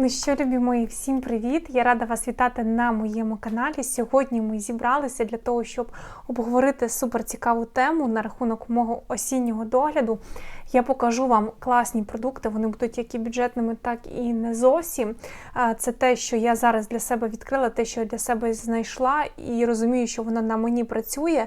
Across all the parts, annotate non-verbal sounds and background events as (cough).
Ну що, любі мої, всім привіт! Я рада вас вітати на моєму каналі. Сьогодні ми зібралися для того, щоб обговорити суперцікаву тему на рахунок мого осіннього догляду. Я покажу вам класні продукти, вони будуть як і бюджетними, так і не зовсім. Це те, що я зараз для себе відкрила, те, що я для себе знайшла, і розумію, що воно на мені працює.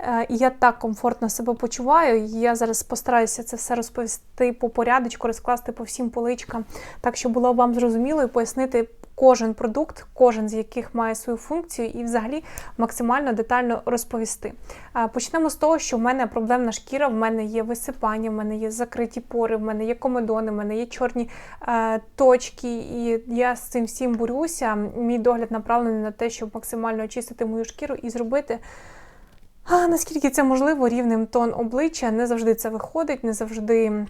Е, І я так комфортно себе почуваю. Я зараз постараюся це все розповісти по порядочку, розкласти по всім поличкам, так щоб було вам зрозуміло і пояснити кожен продукт, кожен з яких має свою функцію, і взагалі максимально детально розповісти. Почнемо з того, що в мене проблемна шкіра, в мене є висипання, в мене є закриті пори, в мене є комедони, в мене є чорні е, точки, і я з цим всім борюся. Мій догляд направлений на те, щоб максимально очистити мою шкіру і зробити. А, наскільки це можливо, рівним тон обличчя. Не завжди це виходить, не завжди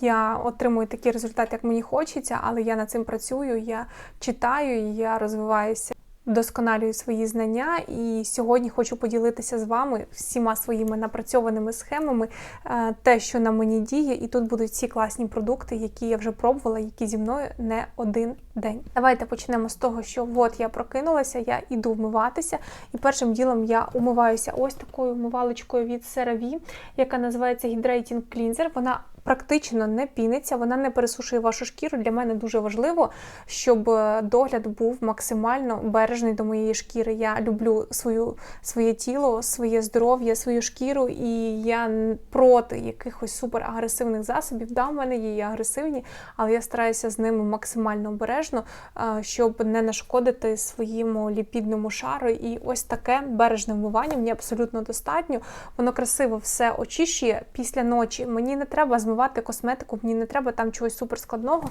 я отримую такий результат, як мені хочеться, але я над цим працюю, я читаю, я розвиваюся. Вдосконалюю свої знання, і сьогодні хочу поділитися з вами всіма своїми напрацьованими схемами, е, те, що на мені діє, і тут будуть всі класні продукти, які я вже пробувала, які зі мною не один день. Давайте почнемо з того, що от я прокинулася, я іду вмиватися, і першим ділом я умиваюся ось такою умивалочкою від CeraVe, яка називається Hydrating Cleanser. Вона практично не піниться, вона не пересушує вашу шкіру. Для мене дуже важливо, щоб е, догляд був максимально бережний до моєї шкіри. Я люблю свою, своє тіло, своє здоров'я, свою шкіру, і я проти якихось суперагресивних засобів. Да, в мене є і агресивні, але я стараюся з ними максимально обережно, е, щоб не нашкодити своєму ліпідному шару. І ось таке бережне вмивання мені абсолютно достатньо. Воно красиво все очищує після ночі. Мені не треба змивати змивати косметику, мені не треба там чогось суперскладного.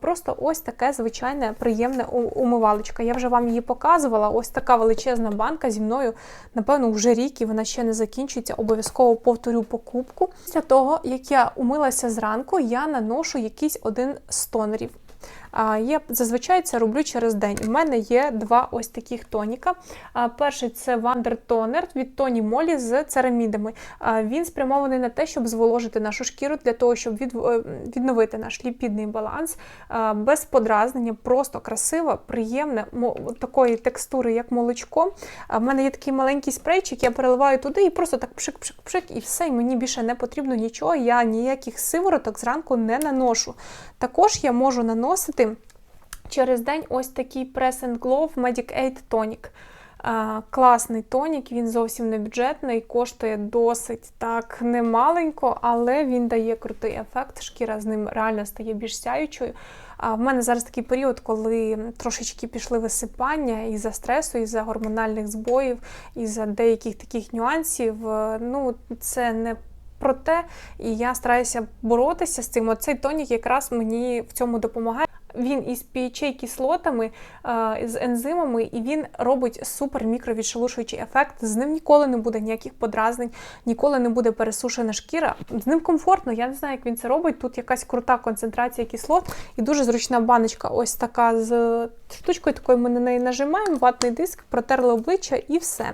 Просто ось таке звичайне приємне умивалочка. Я вже вам її показувала. Ось така величезна банка зі мною, напевно, вже рік і вона ще не закінчується. Обов'язково повторю покупку. Після того, як я умилася зранку, я наношу якийсь один з тонерів. Я зазвичай це роблю через день. У мене є два ось таких тоніка. Перший це Wonder Toner від Тоні Молі з церамідами. Він спрямований на те, щоб зволожити нашу шкіру, для того, щоб е, відновити наш ліпідний баланс без подразнення, просто красиво, приємне, такої текстури, як молочко. У мене є такий маленький спрейчик, я переливаю туди і просто так пшик-пшик-пшик, і все, і мені більше не потрібно нічого. Я ніяких сивороток зранку не наношу. Також я можу наносити через день ось такий Press and Glow Medic Aid Tonic. Класний тонік, він зовсім не бюджетний, коштує досить так немаленько, але він дає крутий ефект. Шкіра з ним реально стає більш сяючою. А в мене зараз такий період, коли трошечки пішли висипання із-за стресу, із-за гормональних збоїв, із-за деяких таких нюансів. Ну, це не про те, і я стараюся боротися з цим. Оцей тонік якраз мені в цьому допомагає. Він із pha кислотами, з ензимами, і він робить супер мікровідшелушуючий ефект. З ним ніколи не буде ніяких подразнень, ніколи не буде пересушена шкіра. З ним комфортно, я не знаю, як він це робить. Тут якась крута концентрація кислот і дуже зручна баночка. Ось така з штучкою, такою ми на неї нажимаємо, ватний диск, протерли обличчя і все.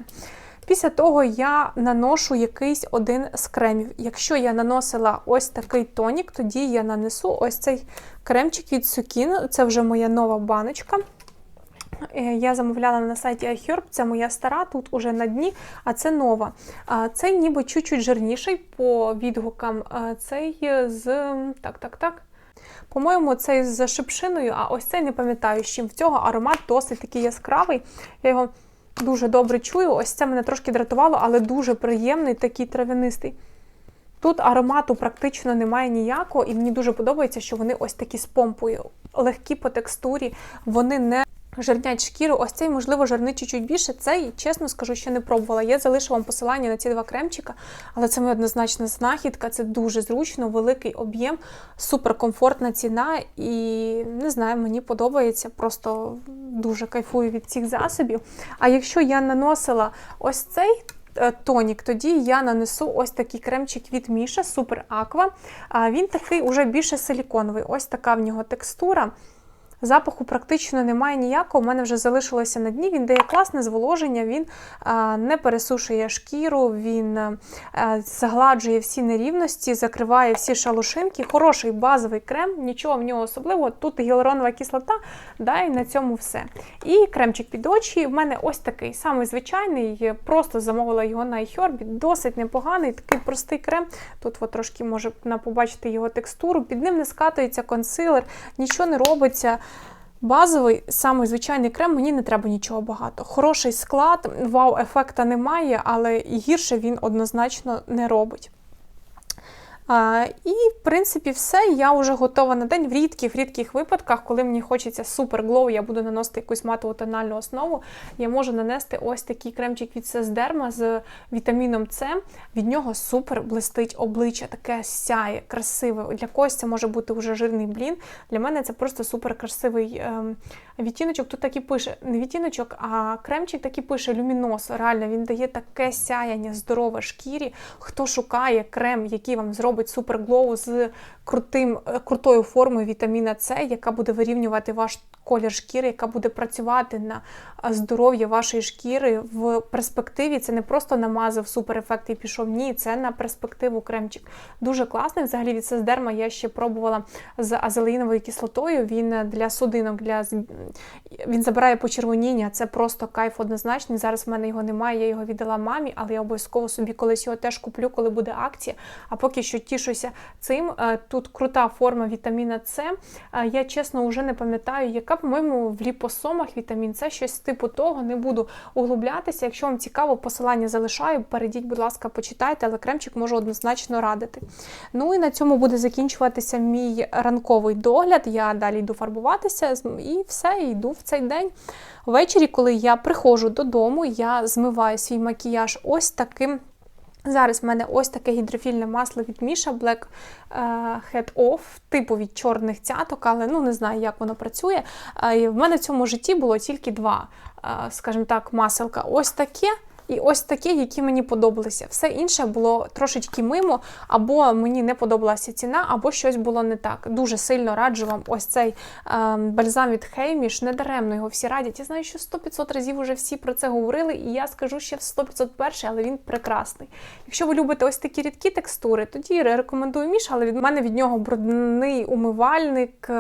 Після того я наношу якийсь один з кремів. Якщо я наносила ось такий тонік, тоді я нанесу ось цей кремчик від Сукін. Це вже моя нова баночка. Е, я замовляла на сайті iHerb, це моя стара, тут уже на дні, а це нова. Цей ніби чуть-чуть жирніший по відгукам. Цей з. Так, так, так. По-моєму, цей з шипшиною, а ось цей не пам'ятаю, з чим в цього аромат досить такий яскравий. Я його дуже добре чую. Ось це мене трошки дратувало, але дуже приємний, такий трав'янистий. Тут аромату практично немає ніякого, і мені дуже подобається, що вони ось такі з помпою, легкі по текстурі, вони не Жирнять шкіру, ось цей, можливо, жирнить чуть-чуть більше. Цей, чесно скажу, ще не пробувала. Я залишу вам посилання на ці два кремчика, але це моя однозначна знахідка, це дуже зручно, великий об'єм, суперкомфортна ціна. І не знаю, мені подобається, просто дуже кайфую від цих засобів. А якщо я наносила ось цей. Е, тонік, тоді я нанесу ось такий кремчик від Міша, Супер Аква. Він такий уже більше силіконовий. Ось така в нього текстура. Запаху практично немає ніякого. У мене вже залишилося на дні. Він дає класне зволоження, він не пересушує шкіру, він загладжує всі нерівності, закриває всі шалушинки. Хороший базовий крем, нічого в нього особливого. Тут гіалуронова кислота, да, і на цьому все. І кремчик під очі. В мене ось такий самий звичайний. Просто замовила його на iHerb, досить непоганий, такий простий крем. Тут от трошки може побачити його текстуру. Під ним не скатується консилер, нічого не робиться. Базовий, самий звичайний крем, мені не треба нічого багато. Хороший склад, вау-ефекта немає, але гірше він однозначно не робить. І, в принципі, все. Я вже готова на день. В рідких рідких випадках, коли мені хочеться супер глоу, я буду наносити якусь матову тональну основу. Я можу нанести ось такий кремчик від Сесдерма з вітаміном С. Від нього супер блистить обличчя, таке сяє, красиве. Для когось це може бути вже жирний блін. Для мене це просто супер красивий ем, відтіночок. Тут так і пише не відтіночок, а кремчик так і пише люмінос. Реально він дає таке сяяння, здорове шкірі. Хто шукає крем, який вам зробить робить суперглоу з крутим, е, крутою формою вітаміна С, яка буде вирівнювати ваш колір шкіри, яка буде працювати на здоров'я вашої шкіри в перспективі. Це не просто намазав суперефект і пішов. Ні, це на перспективу кремчик. Дуже класний. Взагалі від Сесдерма я ще пробувала з азелеїновою кислотою. Він для судинок, для він забирає почервоніння. Це просто кайф однозначний. Зараз в мене його немає, я його віддала мамі, але я обов'язково собі колись його теж куплю, коли буде акція. А поки що тішуся цим. Е, тут крута форма вітаміна С. Е, я чесно вже не пам'ятаю, яка, по-моєму, в ліпосомах вітамін С, щось типу того, не буду углублятися. Якщо вам цікаво, посилання залишаю. Перейдіть, будь ласка, почитайте, але кремчик можу однозначно радити. Ну і на цьому буде закінчуватися мій ранковий догляд. Я далі йду фарбуватися і все, йду в цей день. Ввечері, коли я приходжу додому, я змиваю свій макіяж ось таким. Зараз в мене ось таке гідрофільне масло від Міша Black е, Head Off, типу від чорних цяток, але ну не знаю, як воно працює. І в мене в цьому житті було тільки два, е, скажімо так, маселка. Ось таке і ось такі, які мені подобалися. Все інше було трошечки мимо, або мені не подобалася ціна, або щось було не так. Дуже сильно раджу вам ось цей е, бальзам від Хейміш. Недаремно його всі радять. Я знаю, що 100-500 разів вже всі про це говорили, і я скажу ще в 100-500 перший, але він прекрасний. Якщо ви любите ось такі рідкі текстури, тоді рекомендую міш, але від мене від нього брудний умивальник.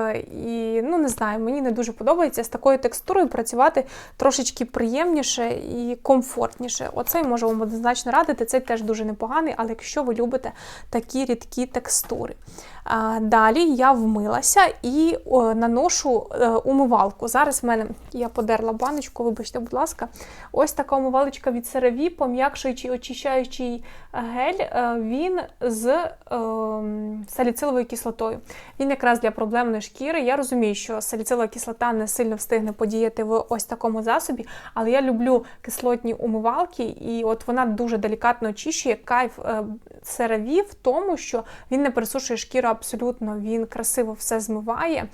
І ну не знаю, мені не дуже подобається з такою текстурою працювати трошечки приємніше і комфортніше більше. Оцей можу вам однозначно радити, цей теж дуже непоганий, але якщо ви любите такі рідкі текстури. Далі я вмилася і наношу е, умивалку. Зараз в мене я подерла баночку, вибачте, будь ласка, ось така умивалочка від CeraVe, пом'якшуючий очищаючий гель, е, він з е, саліциловою кислотою. Він якраз для проблемної шкіри. Я розумію, що саліцилова кислота не сильно встигне подіяти в ось такому засобі, але я люблю кислотні умивалки, і от вона дуже делікатно очищує кайф CeraVe в тому, що він не пересушує шкіру абсолютно він красиво все змиває,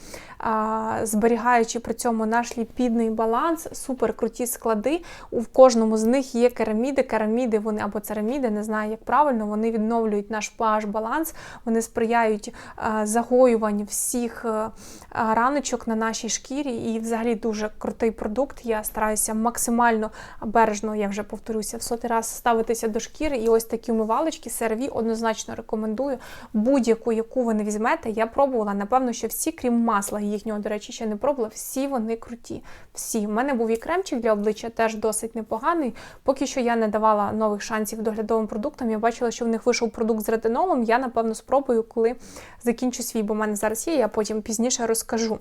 зберігаючи при цьому наш ліпідний баланс, супер круті склади. У кожному з них є кераміди. Кераміди вони або цераміди, не знаю, як правильно, вони відновлюють наш pH баланс, вони сприяють загоюванню всіх е, раночок на нашій шкірі. І взагалі дуже крутий продукт. Я стараюся максимально бережно, я вже повторюся, в сотий раз ставитися до шкіри. І ось такі умивалочки CeraVe однозначно рекомендую будь-яку, яку ви не візьмете, я пробувала, напевно, що всі, крім масла, їхнього, до речі, ще не пробувала, всі вони круті. Всі. У мене був і кремчик для обличчя, теж досить непоганий. Поки що я не давала нових шансів доглядовим продуктам. Я бачила, що в них вийшов продукт з ретинолом. Я, напевно, спробую, коли закінчу свій, бо в мене зараз є, я потім пізніше розкажу.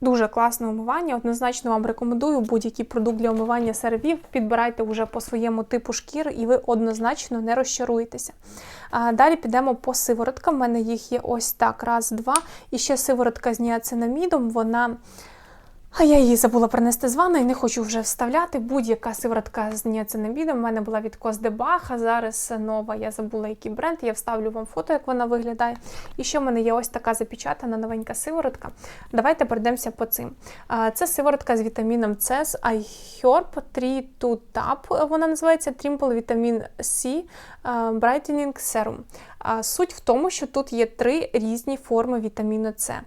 Дуже класне умивання. Однозначно вам рекомендую будь-який продукт для умивання сервів. Підбирайте вже по своєму типу шкіри, і ви однозначно не розчаруєтеся. Далі підемо по сивороткам. У мене їх є ось так, раз, два. І ще сиворотка з ніацинамідом, вона. А я її забула принести з ванної, не хочу вже вставляти. Будь-яка сиворотка з ніацинамідом. У мене була від Коздебаха, зараз нова. Я забула, який бренд. Я вставлю вам фото, як вона виглядає. І ще в мене є ось така запечатана новенька сиворотка. Давайте пройдемося по цим. Це сиворотка з вітаміном С з iHerb 3 to Tap. Вона називається Triple Vitamin C Brightening Serum. Суть в тому, що тут є три різні форми вітаміну С.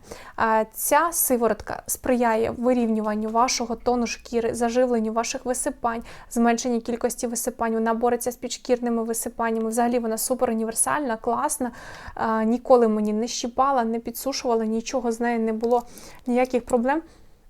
Ця сиворотка сприяє вирівнюванню вашого тону шкіри, заживленню ваших висипань, зменшенню кількості висипань. Вона бореться з підшкірними висипаннями. Взагалі вона супер універсальна, класна. Ніколи мені не щипала, не підсушувала, нічого з нею не було ніяких проблем.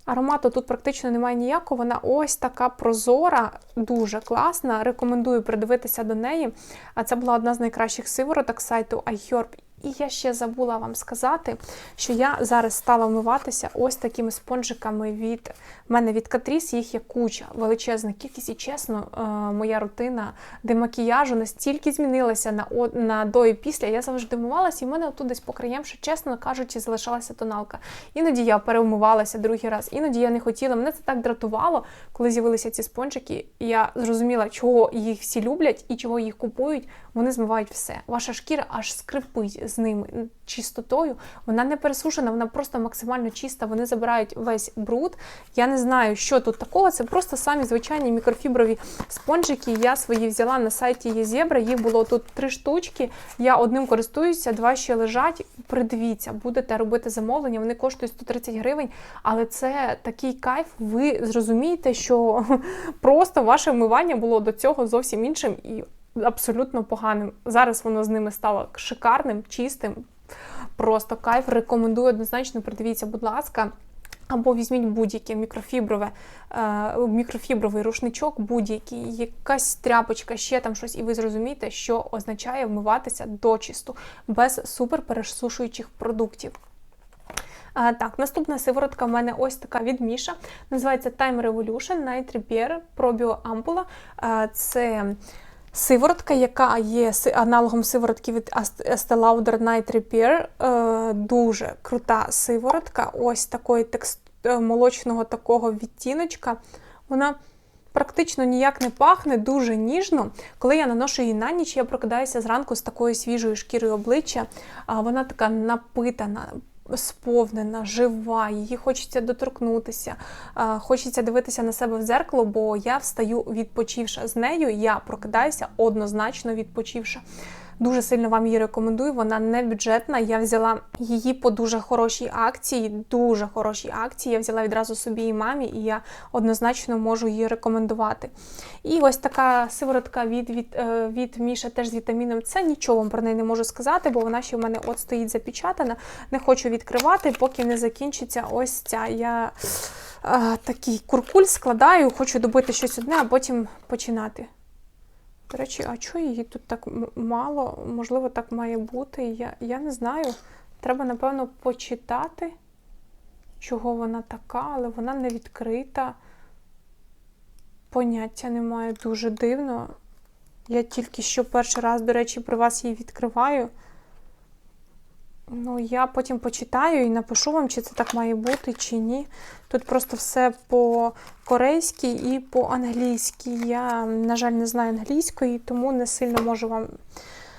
Аромату тут практично немає ніякого. Вона ось така прозора, дуже класна. Рекомендую придивитися до неї. А це була одна з найкращих сивороток сайту iHerb. І я ще забула вам сказати, що я зараз стала вмиватися ось такими спонжиками від мене від Catrice. Їх є куча, величезна кількість, і чесно, е, моя рутина демакіяжу настільки змінилася на на до і після. Я завжди вмивалася, і в мене тут десь по краям, що чесно кажучи, залишалася тоналка. Іноді я перевмивалася другий раз, іноді я не хотіла. Мене це так дратувало, коли з'явилися ці спонжики. Я зрозуміла, чого їх всі люблять і чого їх купують. Вони змивають все. Ваша шкіра аж скрипить з ними чистотою. Вона не пересушена, вона просто максимально чиста. Вони забирають весь бруд. Я не знаю, що тут такого. Це просто самі звичайні мікрофіброві спонжики. Я свої взяла на сайті Єзебра. Їх було тут три штучки. Я одним користуюся, два ще лежать. Придивіться, будете робити замовлення. Вони коштують 130 гривень, але це такий кайф. Ви зрозумієте, що (laughs) просто ваше вмивання було до цього зовсім іншим і абсолютно поганим. Зараз воно з ними стало шикарним, чистим. Просто кайф. Рекомендую однозначно, придивіться, будь ласка. Або візьміть будь-яке мікрофіброве, е, мікрофібровий рушничок, будь-який, якась тряпочка, ще там щось, і ви зрозумієте, що означає вмиватися дочисту, без суперпересушуючих продуктів. А, Так, наступна сиворотка в мене ось така від Міша. Називається Time Revolution Night Repair Probio Ampola. Це Сиворотка, яка є аналогом сиворотки від Estee Lauder Night Repair. Е, дуже крута сиворотка, ось такої текст... Е, молочного такого відтіночка. Вона практично ніяк не пахне, дуже ніжно. Коли я наношу її на ніч, я прокидаюся зранку з такою свіжою шкірою обличчя. Вона така напитана, сповнена, жива, її хочеться доторкнутися, хочеться дивитися на себе в дзеркало, бо я встаю відпочивша з нею, я прокидаюся однозначно відпочивша. Дуже сильно вам її рекомендую. Вона не бюджетна. Я взяла її по дуже хорошій акції, дуже хорошій акції. Я взяла відразу собі і мамі, і я однозначно можу її рекомендувати. І ось така сиворотка від від, е, від Міша теж з вітаміном С. Нічого вам про неї не можу сказати, бо вона ще в мене от стоїть запечатана. Не хочу відкривати, поки не закінчиться ось ця. Я е, такий куркуль складаю, хочу добити щось одне, а потім починати. До речі, а чого її тут так мало? Можливо, так має бути. Я, Я не знаю. Треба, напевно, почитати, чого вона така, але вона не відкрита. Поняття немає дуже дивно. Я тільки що перший раз, до речі, при вас її відкриваю. Ну, я потім почитаю і напишу вам, чи це так має бути, чи ні. Тут просто все по-корейськи і по-англійськи. Я, на жаль, не знаю англійської, тому не сильно можу вам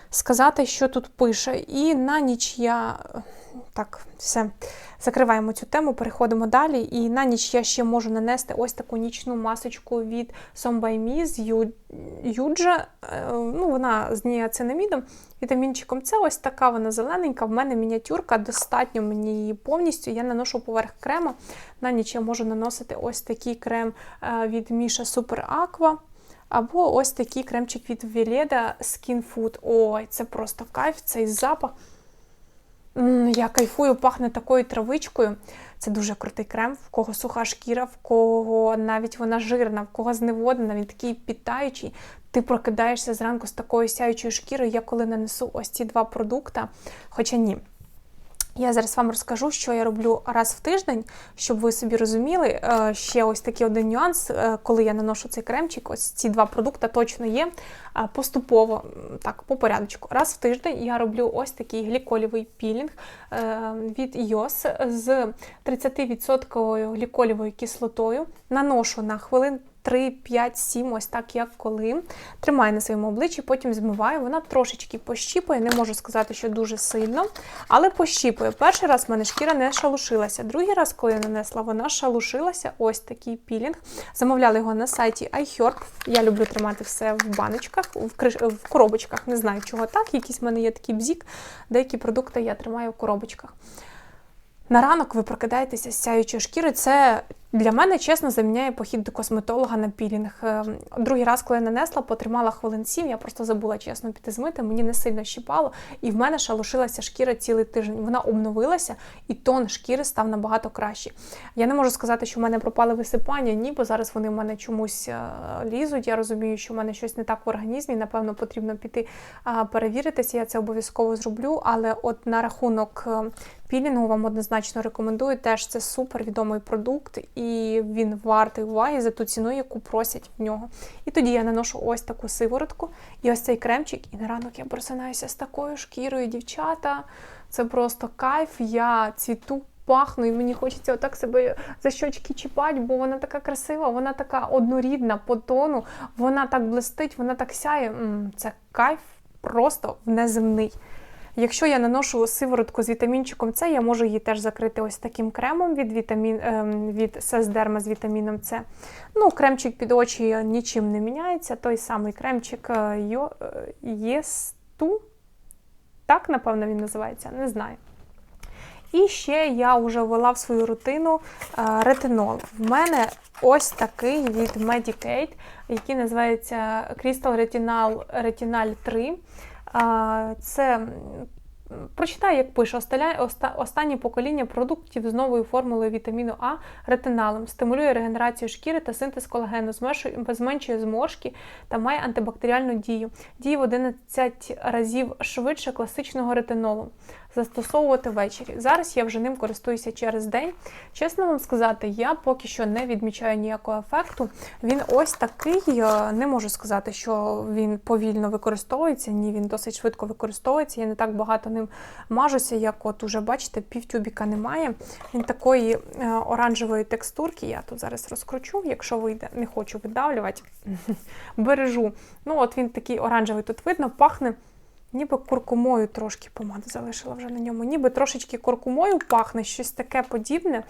сказати, що тут пише. І на ніч я так, все. Закриваємо цю тему, переходимо далі. І на ніч я ще можу нанести ось таку нічну масочку від Sombaimi з Юджа. Е, ну, Вона з ніацинамідом, вітамінчиком. Це ось така вона зелененька. В мене мініатюрка, достатньо мені її повністю. Я наношу поверх крема. На ніч я можу наносити ось такий крем е, від Міша Super Aqua. Або ось такий кремчик від Веледа Skin Food. Ой, це просто кайф, цей запах. Я кайфую, пахне такою травичкою. Це дуже крутий крем, в кого суха шкіра, в кого навіть вона жирна, в кого зневоднена, він такий підтаючий. Ти прокидаєшся зранку з такою сяючою шкірою. Я коли нанесу ось ці два продукти, хоча ні. Я зараз вам розкажу, що я роблю раз в тиждень, щоб ви собі розуміли. Е, ще ось такий один нюанс, е, коли я наношу цей кремчик, ось ці два продукти точно є. Е, поступово, так, по порядочку. Раз в тиждень я роблю ось такий гліколівий пілінг від IOS з 30% гліколівою кислотою. Наношу на хвилин 3, 5, 7, ось так, як коли. Тримаю на своєму обличчі, потім змиваю. Вона трошечки пощіпує, не можу сказати, що дуже сильно, але пощіпує. Перший раз в мене шкіра не шалушилася. Другий раз, коли я нанесла, вона шалушилася. Ось такий пілінг. Замовляли його на сайті iHerb. Я люблю тримати все в баночках, в, криш... в коробочках. Не знаю, чого так. Якісь в мене є такий бзік, деякі продукти я тримаю в коробочках. На ранок ви прокидаєтеся з сяючої шкіри. Це для мене, чесно, заміняє похід до косметолога на пілінг. Е, Другий раз, коли я нанесла, потримала хвилин сім, я просто забула чесно піти змити, мені не сильно щипало, і в мене шалушилася шкіра цілий тиждень. Вона обновилася, і тон шкіри став набагато краще. Я не можу сказати, що в мене пропали висипання, ні, бо зараз вони в мене чомусь е, лізуть. Я розумію, що в мене щось не так в організмі. Напевно, потрібно піти перевіритися. Я це обов'язково зроблю. Але от на рахунок е, пілінгу вам однозначно рекомендую. Теж це супер відомий продукт, він вартий уваги за ту ціну, яку просять в нього. І тоді я наношу ось таку сиворотку і ось цей кремчик, і на ранок я просинаюся з такою шкірою, дівчата. Це просто кайф. Я цвіту. Пахну, і мені хочеться отак себе за щочки чіпати, бо вона така красива, вона така однорідна по тону, вона так блистить, вона так сяє. Це кайф просто неземний. Якщо я наношу сиворотку з вітамінчиком С, я можу її теж закрити ось таким кремом від вітамін, ем, від Сесдерма з вітаміном С. Ну, Кремчик під очі нічим не міняється. Той самий кремчик е, Єсту. Так, напевно, він називається, не знаю. І ще я вже ввела в свою рутину е, ретинол. В мене ось такий від Medicaid, який називається Crystal Retinal Retinal 3. Це прочитаю, як пише, останнє покоління продуктів з новою формулою вітаміну А ретиналом, стимулює регенерацію шкіри та синтез колагену, зменшує зморшки та має антибактеріальну дію. Діє в 11 разів швидше класичного ретинолу застосовувати ввечері. Зараз я вже ним користуюся через день. Чесно вам сказати, я поки що не відмічаю ніякого ефекту. Він ось такий, не можу сказати, що він повільно використовується. Ні, він досить швидко використовується. Я не так багато ним мажуся, як от уже бачите, півтюбіка немає. Він такої е, оранжевої текстурки. Я тут зараз розкручу, якщо вийде, не хочу видавлювати, (laughs) бережу. Ну, от він такий оранжевий тут видно, пахне. Ніби куркумою трошки помаду залишила вже на ньому. Ніби трошечки куркумою пахне, щось таке подібне.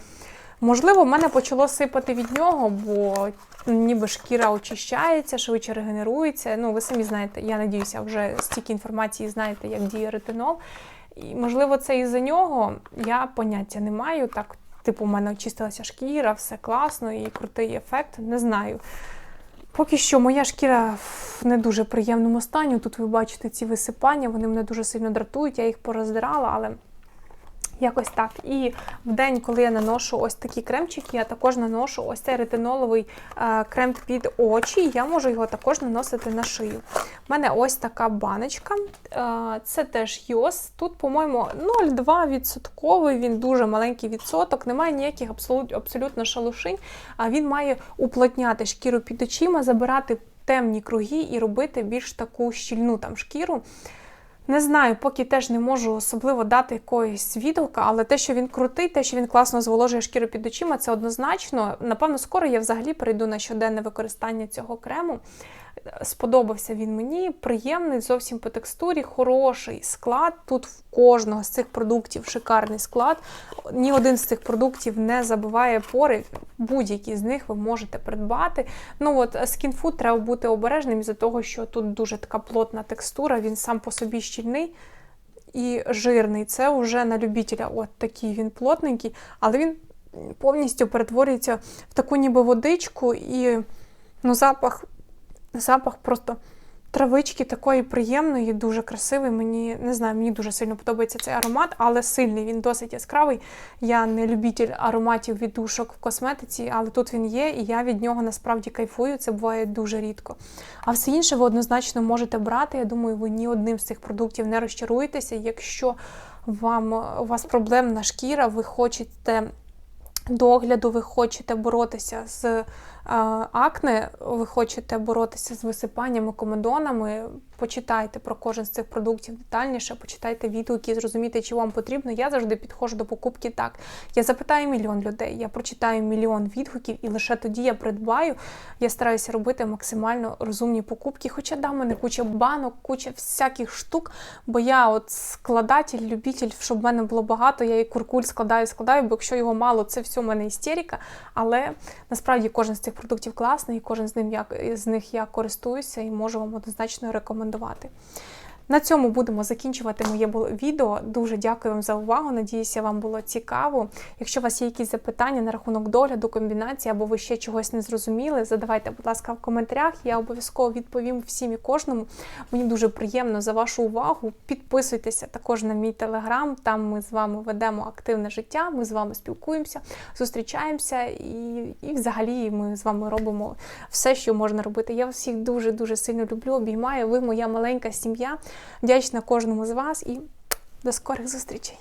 Можливо, в мене почало сипати від нього, бо ніби шкіра очищається, швидше регенерується. Ну, ви самі знаєте, я надіюся, вже стільки інформації знаєте, як діє ретинол. І, можливо, це із-за нього я поняття не маю. Так, типу, у мене очистилася шкіра, все класно і крутий ефект. Не знаю. Поки що моя шкіра в не дуже приємному стані. Тут ви бачите ці висипання, вони мене дуже сильно дратують, я їх пороздирала, але Якось так. І в день, коли я наношу ось такі кремчики, я також наношу ось цей ретиноловий е, крем під очі, я можу його також наносити на шию. У мене ось така баночка. Е, це теж Йос. Тут, по-моєму, 0,2%, він дуже маленький відсоток, немає ніяких абсолют, абсолютно шалушинь. Він має уплотняти шкіру під очима, забирати темні круги і робити більш таку щільну там шкіру. Не знаю, поки теж не можу особливо дати якоїсь відгука, але те, що він крутий, те, що він класно зволожує шкіру під очима, це однозначно. Напевно, скоро я взагалі перейду на щоденне використання цього крему. Сподобався він мені, приємний, зовсім по текстурі, хороший склад. Тут в кожного з цих продуктів шикарний склад. Ні один з цих продуктів не забиває пори, будь-які з них ви можете придбати. Ну от скінфуд треба бути обережним із-за того, що тут дуже така плотна текстура, він сам по собі щільний. І жирний. Це вже на любителя от такий він плотненький, але він повністю перетворюється в таку ніби водичку, і ну, запах запах просто травички такої приємної, дуже красивий. Мені не знаю, мені дуже сильно подобається цей аромат, але сильний, він досить яскравий. Я не любитель ароматів віддушок в косметиці, але тут він є, і я від нього насправді кайфую. Це буває дуже рідко. А все інше ви однозначно можете брати. Я думаю, ви ні одним з цих продуктів не розчаруєтеся. Якщо вам у вас проблемна шкіра, ви хочете догляду ви хочете боротися з е, акне, ви хочете боротися з висипаннями, комедонами, почитайте про кожен з цих продуктів детальніше, почитайте відгуки, зрозумійте, чи вам потрібно. Я завжди підходжу до покупки так. Я запитаю мільйон людей, я прочитаю мільйон відгуків, і лише тоді я придбаю. Я стараюся робити максимально розумні покупки. Хоча да, мене куча банок, куча всяких штук, бо я от складатель, любитель, щоб в мене було багато, я і куркуль складаю, складаю, бо якщо його мало, це все в мене істерика. Але насправді кожен з цих продуктів класний, і кожен з, ним я, з них я користуюся і можу вам однозначно рекомендувати. На цьому будемо закінчувати моє відео. Дуже дякую вам за увагу. Надіюся, вам було цікаво. Якщо у вас є якісь запитання на рахунок догляду, комбінації або ви ще чогось не зрозуміли, задавайте, будь ласка, в коментарях. Я обов'язково відповім всім і кожному. Мені дуже приємно за вашу увагу. Підписуйтеся також на мій телеграм. Там ми з вами ведемо активне життя. Ми з вами спілкуємося, зустрічаємося і, і взагалі ми з вами робимо все, що можна робити. Я всіх дуже дуже сильно люблю, обіймаю. Ви моя маленька сім'я. Вдячна кожному з вас і до скорих зустрічей.